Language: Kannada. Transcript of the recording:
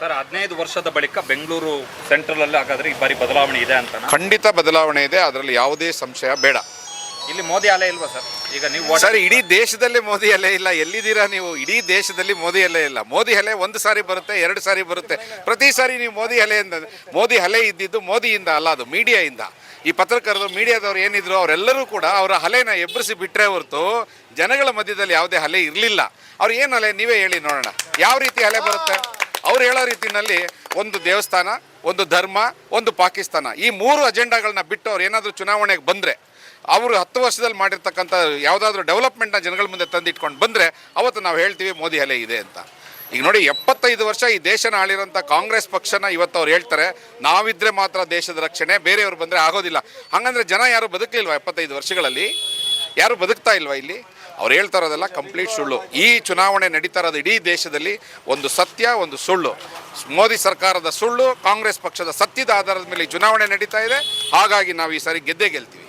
ಸರ್ ಹದಿನೈದು ವರ್ಷದ ಬಳಿಕ ಬೆಂಗಳೂರು ಸೆಂಟ್ರಲ್ ಅಲ್ಲಿ ಹಾಗಾದ್ರೆ ಈ ಬಾರಿ ಬದಲಾವಣೆ ಇದೆ ಅಂತ ಖಂಡಿತ ಬದಲಾವಣೆ ಇದೆ ಅದರಲ್ಲಿ ಯಾವುದೇ ಸಂಶಯ ಬೇಡ. ಇಲ್ಲಿ ಮೋದಿ ಅಲೆ ಇಲ್ವಾ ಸರ್? ಈಗ ನೀವು ಸರ್ ಇಡೀ ದೇಶದಲ್ಲಿ ಮೋದಿ ಅಲೆ ಇಲ್ಲ ಎಲ್ಲಿದ್ದೀರಾ ನೀವು? ಇಡೀ ದೇಶದಲ್ಲಿ ಮೋದಿ ಅಲೆ ಇಲ್ಲ. ಮೋದಿ ಅಲೆ ಒಂದು ಸಾರಿ ಬರುತ್ತೆ ಎರಡು ಸಾರಿ ಬರುತ್ತೆ. ಪ್ರತಿ ಸಾರಿ ನೀವು ಮೋದಿ ಅಲೆಯಿಂದ ಮೋದಿ ಅಲೆ ಇದ್ದಿದ್ದು ಮೋದಿಯಿಂದ ಅಲ್ಲ ಅದು ಮೀಡಿಯಾಯಿಂದ. ಈ ಪತ್ರಕರ್ತರು ಮೀಡಿಯಾದವ್ರು ಏನಿದ್ರು ಅವರೆಲ್ಲರೂ ಕೂಡ ಅವರ ಅಲೆನ ಎಬ್ಬರಿಸಿ ಬಿಟ್ಟರೆ ಹೊರತು ಜನಗಳ ಮಧ್ಯದಲ್ಲಿ ಯಾವುದೇ ಅಲೆ ಇರಲಿಲ್ಲ. ಅವ್ರು ಏನು ಅಲೆ? ನೀವೇ ಹೇಳಿ ನೋಡೋಣ. ಯಾವ ರೀತಿ ಅಲೆ ಬರುತ್ತೆ? ಅವ್ರು ಹೇಳೋ ರೀತಿಯಲ್ಲಿ ಒಂದು ದೇವಸ್ಥಾನ, ಒಂದು ಧರ್ಮ, ಒಂದು ಪಾಕಿಸ್ತಾನ. ಈ ಮೂರು ಅಜೆಂಡಾಗಳನ್ನ ಬಿಟ್ಟು ಅವ್ರು ಏನಾದರೂ ಚುನಾವಣೆಗೆ ಬಂದರೆ, ಅವರು ಹತ್ತು ವರ್ಷದಲ್ಲಿ ಮಾಡಿರ್ತಕ್ಕಂಥ ಯಾವುದಾದ್ರೂ ಡೆವಲಪ್ಮೆಂಟ್ನ ಜನಗಳ ಮುಂದೆ ತಂದಿಟ್ಕೊಂಡು ಬಂದರೆ, ಅವತ್ತು ನಾವು ಹೇಳ್ತೀವಿ ಮೋದಿ ಅಲೆ ಇದೆ ಅಂತ. ಈಗ ನೋಡಿ, ಎಪ್ಪತ್ತೈದು ವರ್ಷ ಈ ದೇಶನ ಆಳಿರೋಂಥ ಕಾಂಗ್ರೆಸ್ ಪಕ್ಷನ ಇವತ್ತು ಅವ್ರು ಹೇಳ್ತಾರೆ, ನಾವಿದ್ರೆ ಮಾತ್ರ ದೇಶದ ರಕ್ಷಣೆ, ಬೇರೆಯವರು ಬಂದರೆ ಆಗೋದಿಲ್ಲ. ಹಾಗಂದ್ರೆ ಜನ ಯಾರು ಬದುಕಲಿಲ್ವ ಎಪ್ಪತ್ತೈದು ವರ್ಷಗಳಲ್ಲಿ? ಯಾರು ಬದುಕ್ತಾ ಇಲ್ವಾ ಇಲ್ಲಿ? ಅವ್ರು ಹೇಳ್ತಾ ಇರೋದೆಲ್ಲ ಕಂಪ್ಲೀಟ್ ಸುಳ್ಳು. ಈ ಚುನಾವಣೆ ನಡೀತಾ ಇರೋದು ಇಡೀ ದೇಶದಲ್ಲಿ ಒಂದು ಸತ್ಯ, ಒಂದು ಸುಳ್ಳು. ಮೋದಿ ಸರ್ಕಾರದ ಸುಳ್ಳು, ಕಾಂಗ್ರೆಸ್ ಪಕ್ಷದ ಸತ್ಯದ ಆಧಾರದ ಮೇಲೆ ಚುನಾವಣೆ ನಡೀತಾ ಇದೆ. ಹಾಗಾಗಿ ನಾವು ಈ ಸಾರಿ ಗೆದ್ದೇ ಗೆಲ್ತೀವಿ.